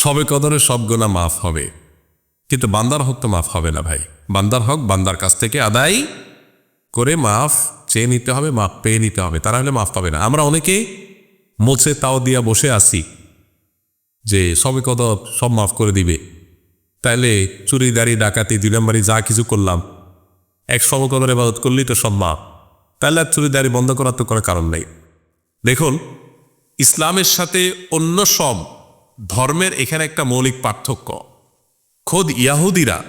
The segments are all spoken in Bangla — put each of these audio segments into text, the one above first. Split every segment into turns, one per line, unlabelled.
সবে কদরে সব গোনা মাফ হবে। কিন্তু বান্দার হক তো মাফ হবে না ভাই। বান্দার হক বান্দার কাছ থেকে আদায় করে মাফ চেয়ে নিতে হবে, মাফ পেয়ে নিতে হবে। তারা হলে মাফ পাবে না। আমরা অনেকে মোছে তাও দিয়া বসে আছি যে সবে কত সব মাফ করে দিবে। তাইলে চুরি, দাড়ি, ডাকাতি দুই নম্বরই যা কিছু করলাম, এক সমকদর এবাদত করলেই তো সব মাফ। তাহলে আর চুরি, দাড়ি বন্ধ করার তো কোনো কারণ নেই। দেখুন, ইসলামের সাথে অন্য সব ধর্মের এখানে একটা মৌলিক পার্থক্য। খোদ ইয়াহুদিরা,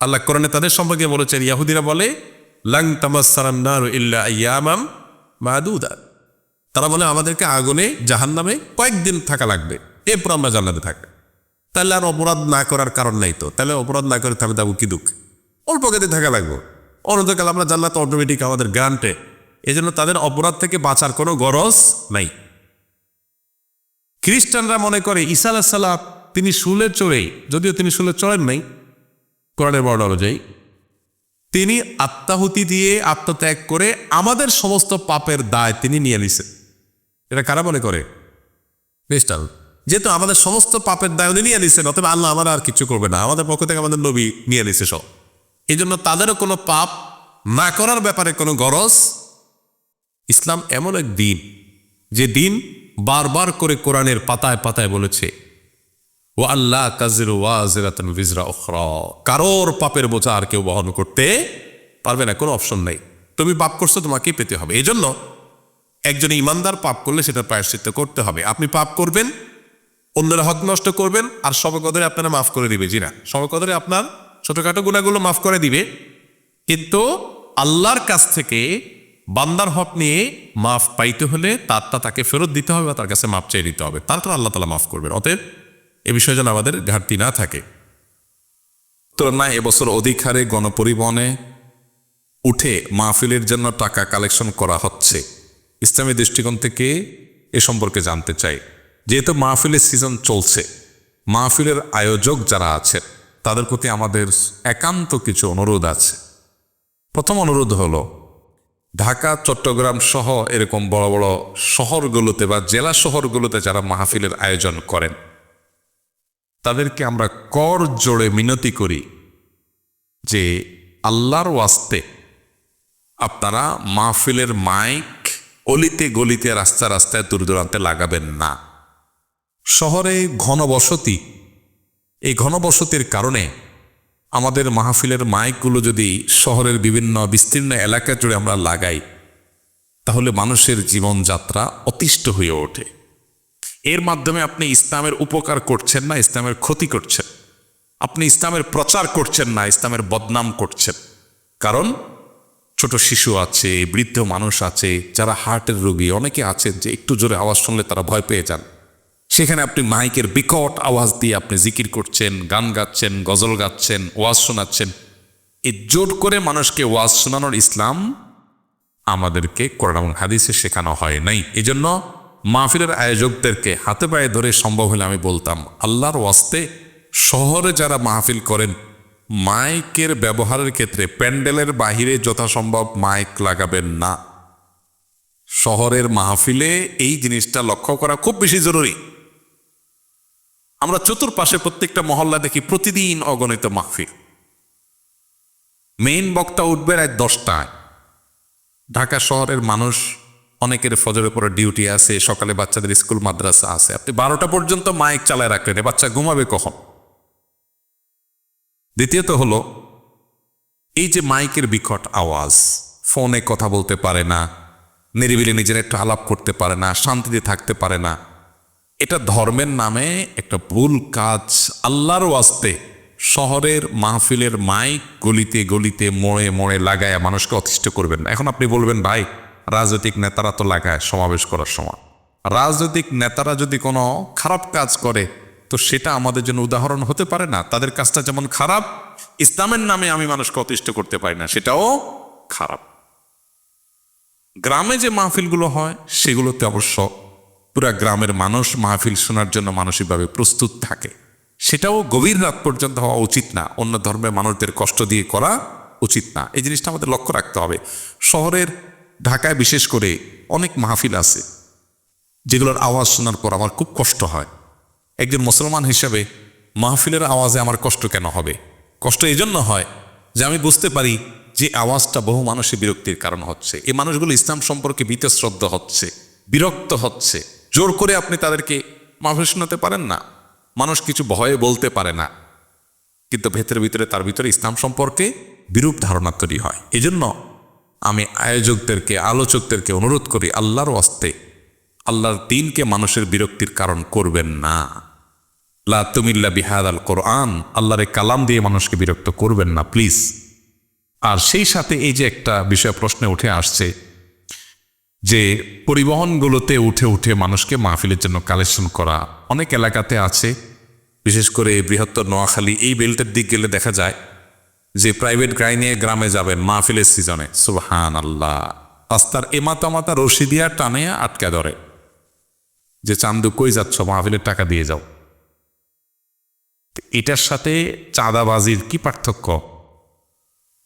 আল্লাহ কোরআনে তাদের সম্পর্কে বলেছেন, ইয়াহুদিরা বলে, লাং তামাসারান্নার ইল্লা ইয়ামাম মাদুদা। তারা বলে, আমাদেরকে আগুনে জাহান নামে কয়েকদিন থাকা লাগবে, এরপর আমরা জান্নাতে থাকবে। তাহলে আর অপরাধ না করার কারণ নাই তো। তাহলে অপরাধ না করে থাকলে যাব কি দুঃখ? অল্প কেটে থাকা লাগবো। অনন্তকাল আমরা জানলাম অটোমেটিক আমাদের গ্রান্টে এই জন্য তাদের অপরাধ থেকে বাঁচার কোনো গরজ নাই। খ্রিস্টানরা মনে করে ঈসা আলাহিসাল্লাম তিনি শুলে চড়েই যদিও তিনি শুলে চড়েন নাই, কোরআনের বর্ণ অনুযায়ী, তিনি আত্মাহুতি দিয়ে আত্মত্যাগ করে আমাদের সমস্ত পাপের দায় তিনি নিয়ে নিছেন। এটা কারা মনে করে? খ্রিস্টান। যেহেতু আমাদের সমস্ত পাপের দায় উনি নিয়ে নিছেন, অতএব আল্লাহ আমার আর কিছু করবে না। আমাদের পক্ষ থেকে আমাদের নবী নিয়ে নিছে সব। এই জন্য তাদেরও কোনো পাপ না করার ব্যাপারে কোনো গরজ। ইসলাম এমন এক দিন, যে দিন বারবার করে কোরআনের পাতায় পাতায় বলেছে ও আল্লাহ কাজির ওয়াজিরাতন বিজরা ওখরা কারোর পাপের বোঝা আর কেউ বহন করতে পারবে না, কোনো অপশন নেই। তুমি পাপ করছ, তোমাকেই পেতে হবে। এই জন্য একজন ইমানদার পাপ করলে সেটা প্রায়শ্চিত্ত করতে হবে। আপনি পাপ করবেন, অন্যের হক নষ্ট করবেন, আর সবকদরে আপনারা মাফ করে দিবে। জি না, সবকদরে আপনার ছোটখাটো গুণাগুলো মাফ করে দিবে। কিন্তু আল্লাহর কাছ থেকে বান্দার হক নিয়ে মাফ পাইতে হলে তারটা তাকে ফেরত দিতে হবে বা তার কাছে মাফ চেয়ে নিতে হবে। তারপর আল্লাহ তালা মাফ করবেন। অতএব এ বিষয়ে যেন আমাদের ঘাটতি না থাকে।
তুলনায় এবছর অধিক হারে গণপরিবহনে উঠে মাহফিলের জন্য টাকা কালেকশন করা হচ্ছে। ইসলামী দৃষ্টিকোণ থেকে এ সম্পর্কে জানতে চাই। যেহেতু মাহফিলের সিজন চলছে, মাহফিলের আয়োজক যারা আছেন তাদের প্রতি আমাদের একান্ত কিছু অনুরোধ আছে। প্রথম অনুরোধ হলো ঢাকা, চট্টগ্রাম সহ এরকম বড় বড় শহরগুলোতে বা জেলা শহরগুলোতে যারা মাহফিলের আয়োজন করেন, তাদেরকে আমরা কর জোড়ে মিনতি করি যে আল্লাহর ওয়াস্তে আপনারা মাহফিলের মাইক অলিতে গলিতে রাস্তা রাস্তায় দূর দূরান্তে লাগাবেন না। শহরে ঘনবসতি, এই ঘনবসতির কারণে আমাদের মাহফিলের মাইকগুলো যদি শহরের বিভিন্ন বিস্তীর্ণ এলাকা জুড়ে আমরা লাগাই, তাহলে মানুষের জীবনযাত্রা অতিষ্ঠ হয়ে ওঠে। এর মাধ্যমে আপনি ইসলামের উপকার করছেন না, ইসলামের ক্ষতি করছেন। আপনি ইসলামের প্রচার করছেন না, ইসলামের বদনাম করছেন। কারণ ছোট শিশু আছে, বৃদ্ধ মানুষ আছে, যারা হার্টের রোগী, অনেকে আছেন যে একটু জোরে আওয়াজ শুনলে তারা ভয় পেয়ে যান। সেখানে আপনি মাইকের বিকট আওয়াজ দিয়ে আপনি জিকির করছেন, গান গাচ্ছেন, গজল গাচ্ছেন, ওয়াজ শোনাচ্ছেন। এ জোর করে মানুষকে ওয়াজ শোনানোর ইসলাম আমাদেরকে কোরআন হাদিসে শেখানো হয় নাই। এই জন্য মাহফিলের আয়োজকদেরকে হাতে পায়ে ধরে সম্ভব হলে আমি বলতাম, আল্লাহর ওয়াস্তে শহরে যারা মাহফিল করেন, মাইকের ব্যবহারের ক্ষেত্রে প্যান্ডেলের বাহিরে যথাসম্ভব মাইক লাগাবেন না। শহরের মাহফিলে এই জিনিসটা লক্ষ্য করা খুব বেশি জরুরি। আমরা চতুর্পাশে প্রত্যেকটা মহল্লা দেখি প্রতিদিন অগণিত মাহফিল মেইন বক্তা উঠবে রাত দশটায়। ঢাকা শহরের মানুষ অনেকের ফজরের পরে ডিউটি আছে, সকালে বাচ্চাদের স্কুল, মাদ্রাসা আছে। আপনি বারোটা পর্যন্ত মাইক চালায় রাখলেন বাচ্চা ঘুমাবে কখন? দ্বিতীয়ত হলো, এই যে মাইকের বিকট আওয়াজ, ফোনে কথা বলতে পারে না, নিরিবিলি নিজের একটু আলাপ করতে পারে না, শান্তিতে থাকতে পারে না এটা ধর্মের নামে একটা ভুল কাজ আল্লাহর ওয়াস্তে শহরের মাহফিলের মাইক গলিতে গলিতে মোড়ে মোড়ে লাগায় মানুষকে অতিষ্ঠ করবেন এখন আপনি বলবেন, ভাই, রাজনৈতিক নেতারা তো লাগায় সমাবেশ করার সময়। রাজনৈতিক নেতারা যদি কোনো খারাপ কাজ করে, তো সেটা আমাদের জন্য উদাহরণ হতে পারে না। তাদের কাজটা যেমন খারাপ, ইসলামের নামে আমি মানুষকে অতিষ্ঠ করতে পারি না, সেটাও খারাপ। গ্রামে যে মাহফিলগুলো হয়, সেগুলোতে অবশ্য পুরা গ্রামের মানুষ মাহফিল শোনার জন্য মানসিকভাবে প্রস্তুত থাকে। সেটাও গভীর রাত পর্যন্ত হওয়া উচিত না। অন্য ধর্মের মানুষদের কষ্ট দিয়ে করা উচিত না। এই জিনিসটা আমাদের লক্ষ্য রাখতে হবে। শহরের ঢাকায় বিশেষ করে অনেক মাহফিল আছে, যেগুলোর আওয়াজ শোনার পর আমার খুব কষ্ট হয়। একজন মুসলমান হিসাবে মাহফিলের আওয়াজে আমার কষ্ট কেন হবে? কষ্ট এই জন্য হয় যে আমি বুঝতে পারি যে আওয়াজটা বহু মানুষের বিরক্তির কারণ হচ্ছে। এই মানুষগুলো ইসলাম সম্পর্কে বীতশ্রদ্ধ হচ্ছে, বিরক্ত হচ্ছে। জোর করে আপনি তাদেরকে মাহফিল শোনাতে পারেন না। মানুষ কিছু ভয়ে বলতে পারে না। কিন্তু ভেতরে ভিতরে তার ভিতরে ইসলাম সম্পর্কে বিরূপ ধারণা তৈরি হয়। এজন্য আমি আয়োজকদেরকে, আলোচকদেরকে অনুরোধ করি, আল্লাহর অস্তে আল্লাহর দিনকে মানুষের বিরক্তির কারণ করবেন না। লা তুমিল্লা বিহাদ আল কোরআন, আল্লাহর কালাম দিয়ে মানুষকে বিরক্ত করবেন না, প্লিজ। আর সেই সাথে এই যে একটা বিষয় প্রশ্নে উঠে আসছে যে পরিবহনগুলোতে উঠে উঠে মানুষকে মাহফিলের জন্য কালেকশন করা অনেক এলাকাতে আছে। বিশেষ করে বৃহত্তর নোয়াখালী, এই বেল্টের দিক গেলে দেখা যায় যে প্রাইভেট গাড়ি নিয়ে গ্রামে যাবেন মাহফিলের সিজনে সুবহান আল্লাহ রাস্তার এমাতা মাতা রশি দিয়া টানে, আটকা ধরে। যে চান্দু কই যাচ্ছ, মাহফিলের টাকা দিয়ে যাও। এটার সাথে চাঁদাবাজির কি পার্থক্য?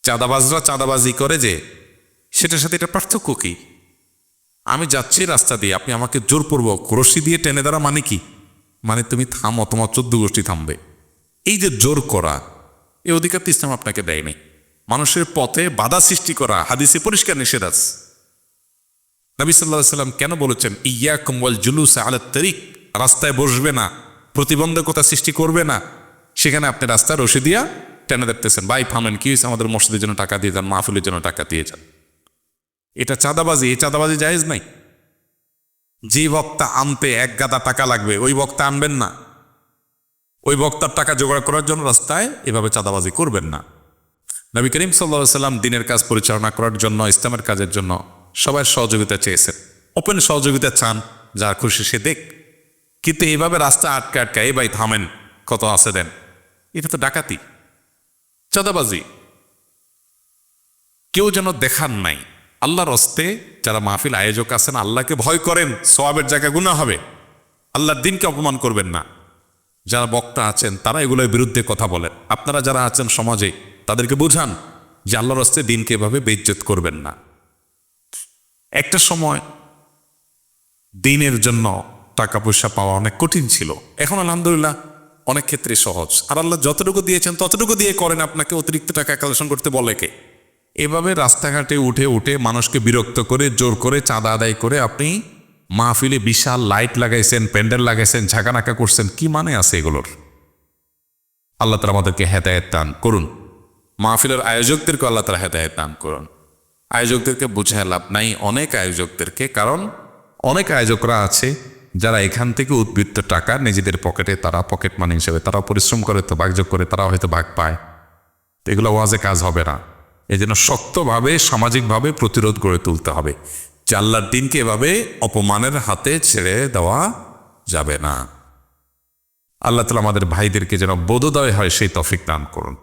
চাঁদাবাজরা চাঁদাবাজি করে যে, সেটার সাথে এটা পার্থক্য কি? আমি যাচ্ছি রাস্তা দিয়ে। আপনি আমাকে জোরপূর্বক রশি দিয়ে টেনে দেওয়া মানে কি? মানে তুমি থামো তোমার চোদ্দ গোষ্ঠী থামবে। এই যে জোর করা এই অধিকার তো ইসলাম আপনাকে দেয়নি। মানুষের পথে বাধা সৃষ্টি করা, হাদিসে পরিষ্কার নিষেধ আছে। নবী সাল্লাহ সাল্লাম কেন বলেছেন ইয়া কম্বল জুলুস আলা তরিক রাস্তায় বসবে না, প্রতিবন্ধকতা সৃষ্টি করবে না। সেখানে আপনি রাস্তায় রশি দিয়া টেনে দেখতেছেন, ভাই, থামেন, কি আমাদের মসজিদের জন্য টাকা দিয়ে যান, মাহফিলের জন্য টাকা দিয়ে যান। এটা চাঁদাবাজি, এই চাঁদাবাজি জায়েজ নাই? যে বক্তা আনতে এক গাদা টাকা লাগবে, ওই বক্তা আনবেন না। ওই বক্তার টাকা জোগাড় করার জন্য রাস্তায় এভাবে চাঁদাবাজি করবেন না। নবী করিম সাল্লা সাল্লাম দিনের কাজ পরিচালনা করার জন্য, ইসলামের কাজের জন্য সবাই সহযোগিতা চেয়েছেন। ওপেন সহযোগিতা চান যা খুশি সে দেখ। কিন্তু এইভাবে রাস্তা আটকা আটকা এই ভাই থামেন, কত আছে দেন? এটা তো ডাকাতি। চাঁদাবাজি। কেউ যেন দেখান নাই। আল্লাহর হস্তে যারা মাহফিল আয়োজক আছেন, আল্লাহকে ভয় করেন সবাবের জায়গা গুণা হবে। আল্লাহর দিনকে অপমান করবেন না। যারা বক্তা আছেন, তারা এগুলোর বিরুদ্ধে কথা বলেন। আপনারা যারা আছেন সমাজে, তাদেরকে বুঝান যে আল্লাহর হস্তে দিনকে এভাবে বেজ্জত করবেন না। একটা সময় দিনের জন্য টাকা পয়সা পাওয়া অনেক কঠিন ছিল। এখন আলহামদুলিল্লাহ অনেক ক্ষেত্রে সহজ। আর আল্লাহ যতটুকু দিয়েছেন, ততটুকু দিয়ে করেন। আপনাকে অতিরিক্ত টাকা কালেকশন করতে বলে কে? এভাবে রাস্তাঘাটে উঠে উঠে মানুষকে বিরক্ত করে, জোর করে চাঁদা আদায় করে আপনি মাহফিলে বিশাল লাইট লাগাইছেন, প্যান্ডেল লাগাইছেন, ঝাঁকানাকা করছেন, কি মানে আছে এগুলোর? আল্লাহ তালা আমাদেরকে হেদায়ত দান করুন। মাহফিলের আয়োজকদেরকে আল্লাহ তালা হেদায়ত দান করুন। আয়োজকদেরকে বুঝে লাভ নাই অনেক আয়োজকদেরকে, কারণ অনেক আয়োজকরা আছে যারা এখান থেকে উদ্বৃত্ত টাকা নিজেদের পকেটে, তারা পকেট মানি হিসেবে তারা পরিশ্রম করে, তো ভাগযোগ করে তারা হয়তো ভাগ পায়। তো এগুলো ওয়াজে কাজ হবে না। এই জন্য শক্তভাবে, সামাজিকভাবে প্রতিরোধ গড়ে তুলতে হবে। যে আল্লাহর দিনকে এভাবে অপমানের হাতে ছেড়ে দেওয়া যাবে না। আল্লাহ তালা আমাদের ভাইদেরকে যেন বোধোদয় হয় সেই তফিক দান করুন।